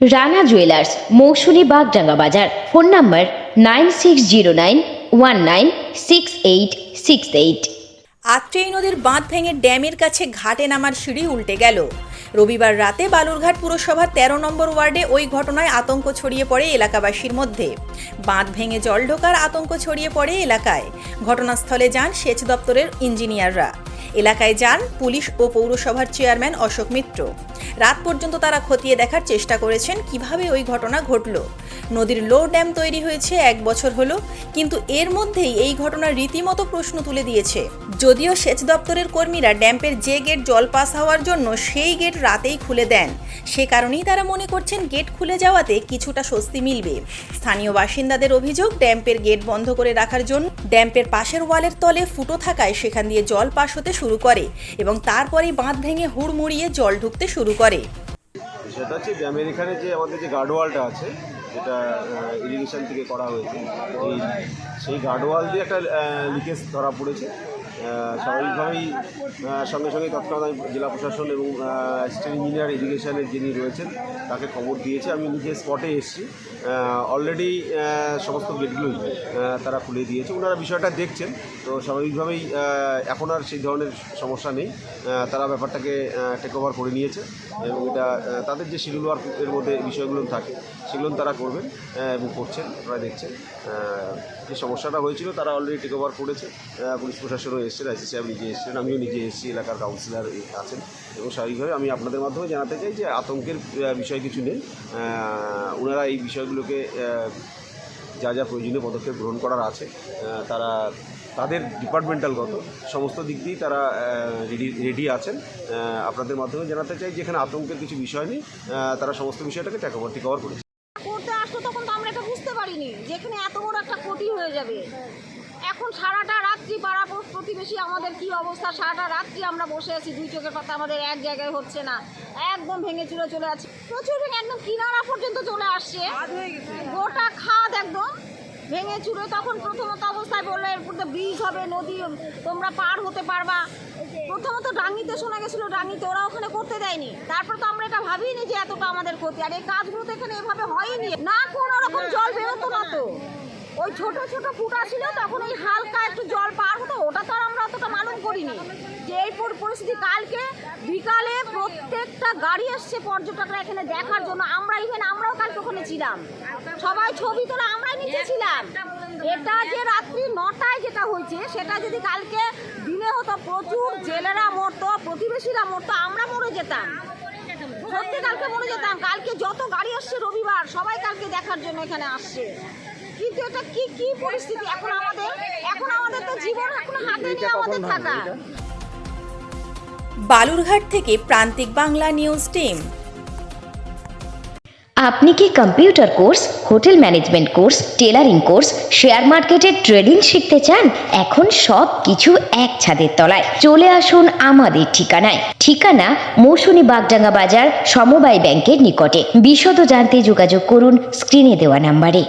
Rana jewellers Mousumi Bagdanga বাজার। Phone number nine six zero nine one nine six eight six eight. Atrai নদীর বাঁধ ভেঙে ড্যামের কাছে ঘাটে নামার সিঁড়ি উল্টে গেল। রবিবার রাতে বালুরঘাট পুরসভার তেরো নম্বর ওয়ার্ডে ওই ঘটনায় আতঙ্ক ছড়িয়ে পড়ে এলাকাবাসীর মধ্যে। বাঁধ ভেঙে জল ঢোকার আতঙ্ক ছড়িয়ে পড়ে এলাকায়। ঘটনাস্থলে যান সেচ দপ্তরের ইঞ্জিনিয়াররা। এলাকায় যান পুলিশ ও পৌরসভার চেয়ারম্যান অশোক মিত্র। রাত পর্যন্ত তারা খতিয়ে দেখার চেষ্টা করেছেন কীভাবে ওই ঘটনা ঘটল। নদীর লো ড্যাম তৈরি হয়েছে এক বছর হলো, কিন্তু এর মধ্যেই এই ঘটনার রীতিমতো প্রশ্ন তুলে দিয়েছে। যদিও সেচ দপ্তরের কর্মীরা ড্যাম্পের যে গেট জল পাস হওয়ার জন্য সেই গেট রাতেই খুলে দেন। সে কারণেই তারা মনে করছেন গেট খুলে যাওয়াতে কিছুটা স্বস্তি মিলবে। স্থানীয় বাসিন্দাদের অভিযোগ, ড্যাম্পের গেট বন্ধ করে রাখার জন্য ড্যাম্পের পাশের ওয়ালের তলে ফুটো থাকায় সেখান দিয়ে জল পাস হতে শুরু করে এবং তারপরে বাঁধ ভেঙে হুড়মুড়িয়ে জল ঢুকতে শুরু করে। সেটা হচ্ছে ড্যামের এখানে যে আমাদের যে গার্ডওয়ালটা আছে, যেটা ইরিগেশন থেকে করা হয়েছে সেই গার্ডওয়াল দিয়ে একটা লিকেজ ধরা পড়েছে। স্বাভাবিকভাবেই সঙ্গে সঙ্গে তৎক্ষণাৎ জেলা প্রশাসন এবং স্টেট ইঞ্জিনিয়ার এডুকেশনের যিনি রয়েছেন, তাকে খবর দিয়েছে। আমি নিজে স্পটে এসেছি। অলরেডি সমস্ত গেটগুলোই তারা খুলে দিয়েছে। ওনারা বিষয়টা দেখছেন। তো স্বাভাবিকভাবেই এখন আর সেই ধরনের সমস্যা নেই। তারা ব্যাপারটাকে টেক ওভার করে নিয়েছে। এবং এটা তাদের যে শিডিউল ওয়ার্কের মধ্যে বিষয়গুলো থাকে, সেগুলো তারা করবেন এবং করছেন। আপনারা দেখছেন যে সমস্যাটা হয়েছিল, তারা অলরেডি টেক ওভার করেছে। পুলিশ প্রশাসনও এসেছেন আইসি সাহেব নিজে এসেছেন আমিও নিজে এসেছি এলাকার কাউন্সিলর আছেন। এবং স্বাভাবিকভাবে আমি আপনাদের মাধ্যমে জানাতে চাই যে আতঙ্কের বিষয় কিছু নেই। ওনারা এই বিষয়গুলোকে যা যা প্রয়োজনীয় পদক্ষেপ গ্রহণ করার আছে তারা, তাদের ডিপার্টমেন্টালগত সমস্ত দিক দিয়েই তারা রেডি রেডি আছেন। আপনাদের মাধ্যমে জানাতে চাই যে এখানে আতঙ্কের কিছু বিষয় নেই তারা সমস্ত বিষয়টাকে টেক ওভার টেক ওভার করেছে বুঝতে পারিনি যেখানে এত বড় একটা হয়ে যাবে। এখন সারাটা রাত্রি পাড়া প্রতিবেশী আমাদের কি অবস্থা? সারাটা রাত্রি আমরা বসে আছি দুই চোখের পাতা আমাদের এক জায়গায় হচ্ছে না। একদম ভেঙে চুরে চলে আছে। প্রচুর ভেঙে একদম কিনারা পর্যন্ত চলে আসছে। গোটা খাদ একদম ভেঙে চুরে তখন প্রথমত অবস্থায় বলল এরপর তো ব্রিজ হবে নদী তোমরা পার হতে পারবা। প্রথমত ডাঙ্গিতে শোনা গেছিল ডাঙ্গিতে ওরা ওখানে করতে দেয়নি। তারপর তো আমরা এটা ভাবিনি যে এতটা আমাদের ক্ষতি। আর এই কাজগুলো তো এখানে এভাবে হয়নি। না কোনো রকম জল বেরোতো ওই ছোট ছোট ফুটা ছিল, তখন ওই হালকা একটু জল পার হতো, ওটা তো আর আমরা অতটা মালুম করিনি। যে এই পরিস্থিতি কালকে, বিকালে প্রত্যেকটা গাড়ি আসছে পর্যটকরা এখানে দেখার জন্য। আমরা ইভেন আমরাও কালকে ওখানে ছিলাম। সবাই ছবি তোলা আমরাই নিচে ছিলাম। এটা যে রাত্রি নটায় যেটা হয়েছে, সেটা যদি কালকে দিনে হতো, প্রচুর জেলেরা মরতো, প্রতিবেশীরা মরতো, আমরা মরে যেতাম। সত্যি কালকে মরে যেতাম। কালকে যত গাড়ি আসছে রবিবার, সবাই কালকে দেখার জন্য এখানে আসছে। কিন্তু এটা কি কি পরিস্থিতি? এখন আমাদের এখন আমাদের তো জীবন এখন হাতে নিয়ে আমাদের থাকা। বালুরঘাট থেকে প্রান্তিক বাংলা নিউজ টিম। আপনি কি computer course hotel management course tailoring course share মার্কেটের ট্রেডিং শিখতে চান? এখন সব কিছু এক ছাদের তলায়। চলে আসুন আমাদের ঠিকানায়। ঠিকানা মৌসুমী বাগডাঙ্গা বাজার সমবায় ব্যাংকের নিকটে। বিশদ জানতে যোগাযোগ করুন স্ক্রিনে দেওয়া নাম্বারে।